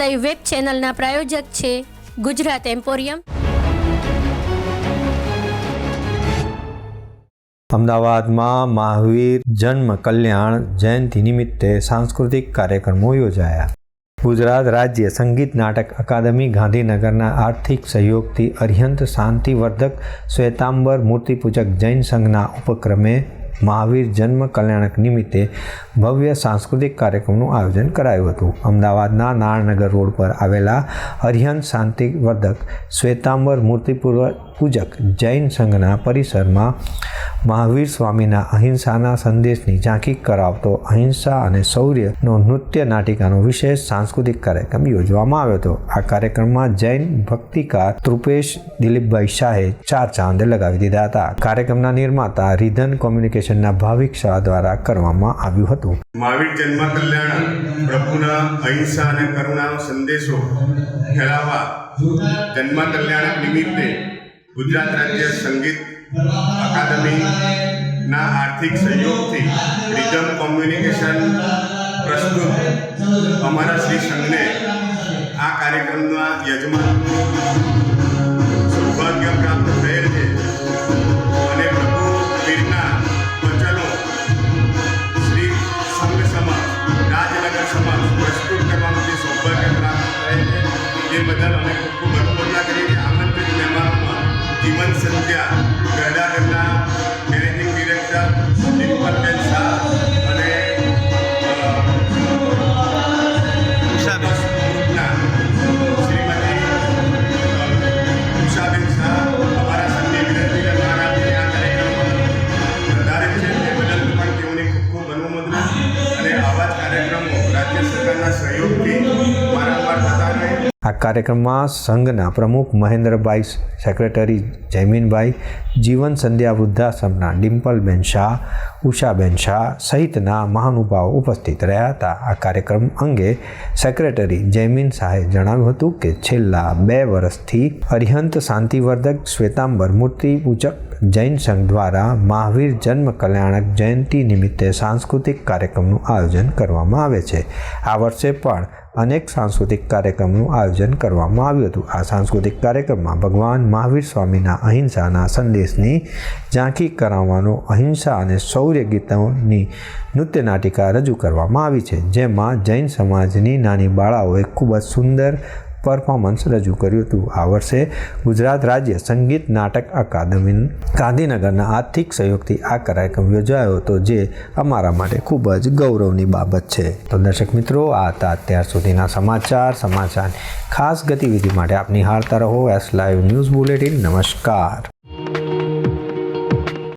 Live web ચેનલના પ્રાયોજક છે Gujarat emporium અમદાવાદમાં મહાવીર જન્મ કલ્યાણ જયંતિ નિમિત્તે સાંસ્કૃતિક કાર્યક્રમો યોજાયા. ગુજરાત રાજ્ય સંગીત નાટક અકાદમી ગાંધીનગરના આર્થિક સહયોગથી અર્યંત શાંતિવર્ધક શ્વેતાંબર મૂર્તિપૂજક જૈન સંઘના ઉપક્રમે મહાવીર જન્મ કલ્યાણક નિમિત્તે ભવ્ય સાંસ્કૃતિક કાર્યક્રમનું આયોજન કરાયું હતું. અમદાવાદના નારનગર રોડ પર આવેલા અર્યંત શાંતિવર્ધક શ્વેતાંબર મૂર્તિપૂર્વક પૂજક જૈન સંઘના પરિસરમાં મહાવીર સ્વામીના અહિંસાના સંદેશની ઝાંખી કરાવતો અહિંસા અને શૌર્યનો નૃત્ય નાટિકાનો વિશેષ સાંસ્કૃતિક કાર્યક્રમ યોજવામાં આવ્યો હતો. આ કાર્યક્રમમાં જૈન ભક્તિકાર તૃપેશ દિલીપભાઈ શાહે ચાર ચાંદ લગાવી દીધા હતા. કાર્યક્રમના નિર્માતા રિધન કોમ્યુનિકેશનના ભાવિક શાહ દ્વારા કરવામાં આવ્યું હતું. મહાવીર જન્મ કલ્યાણ, પ્રભુના અહિંસા અને કરુણાનો સંદેશો ફેલાવવા જન્મ કલ્યાણક નિમિત્તે ગુજરાત રાજ્ય સંગીત અકાદમીના આર્થિક સહયોગથી રિધમ કોમ્યુનિકેશન પ્રસ્તુત અમારા શ્રી સંઘને આ કાર્યક્રમના યજમાન સૌભાગ્ય પ્રાપ્ત થયેલ છે. જીવન સંધ્યા. ગરડાગરના મેનેજિંગ આ કાર્યક્રમમાં સંઘના પ્રમુખ મહેન્દ્રભાઈ સેક્રેટરી જયમીનભાઈ, જીવન સંધ્યા વૃદ્ધાશ્રમના ડિમ્પલબેન શાહ, ઉષાબેન શાહ સહિતના મહાનુભાવો ઉપસ્થિત રહ્યા હતા. આ કાર્યક્રમ અંગે સેક્રેટરી જયમીન શાહે જણાવ્યું હતું કે છેલ્લા બે વર્ષથી અરિહંત શાંતિવર્ધક શ્વેતાંબર મૂર્તિ પૂજક જૈન સંઘ દ્વારા મહાવીર જન્મ કલ્યાણક જયંતિ નિમિત્તે સાંસ્કૃતિક કાર્યક્રમનું આયોજન કરવામાં આવે છે. આ વર્ષે પણ અનેક સાંસ્કૃતિક કાર્યક્રમનું આયોજન કરવામાં આવ્યું હતું. આ સાંસ્કૃતિક કાર્યક્રમમાં ભગવાન મહાવીર સ્વામીના અહિંસાના સંદેશની ઝાંખી કરાવવાનો, અહિંસા અને શૌર્ય ગીતોની નૃત્ય નાટિકા રજૂ કરવામાં આવી છે, જેમાં જૈન સમાજની નાની બાળાઓએ ખૂબ જ સુંદર પરફોર્મન્સ રજૂ કર્યું હતું. આ વર્ષે ગુજરાત રાજ્ય સંગીત નાટક અકાદમી ગાંધીનગરના આર્થિક સહયોગથી આ કાર્યક્રમ યોજાયો હતો, જે અમારા માટે ખૂબ જ ગૌરવની બાબત છે. તો દર્શક મિત્રો, આ હતા અત્યાર સુધીના સમાચાર. સમાચાર ખાસ ગતિવિધિ માટે આપની હારતા રહો. એસ લાઈવ ન્યૂઝ બુલેટિન નમસ્કાર.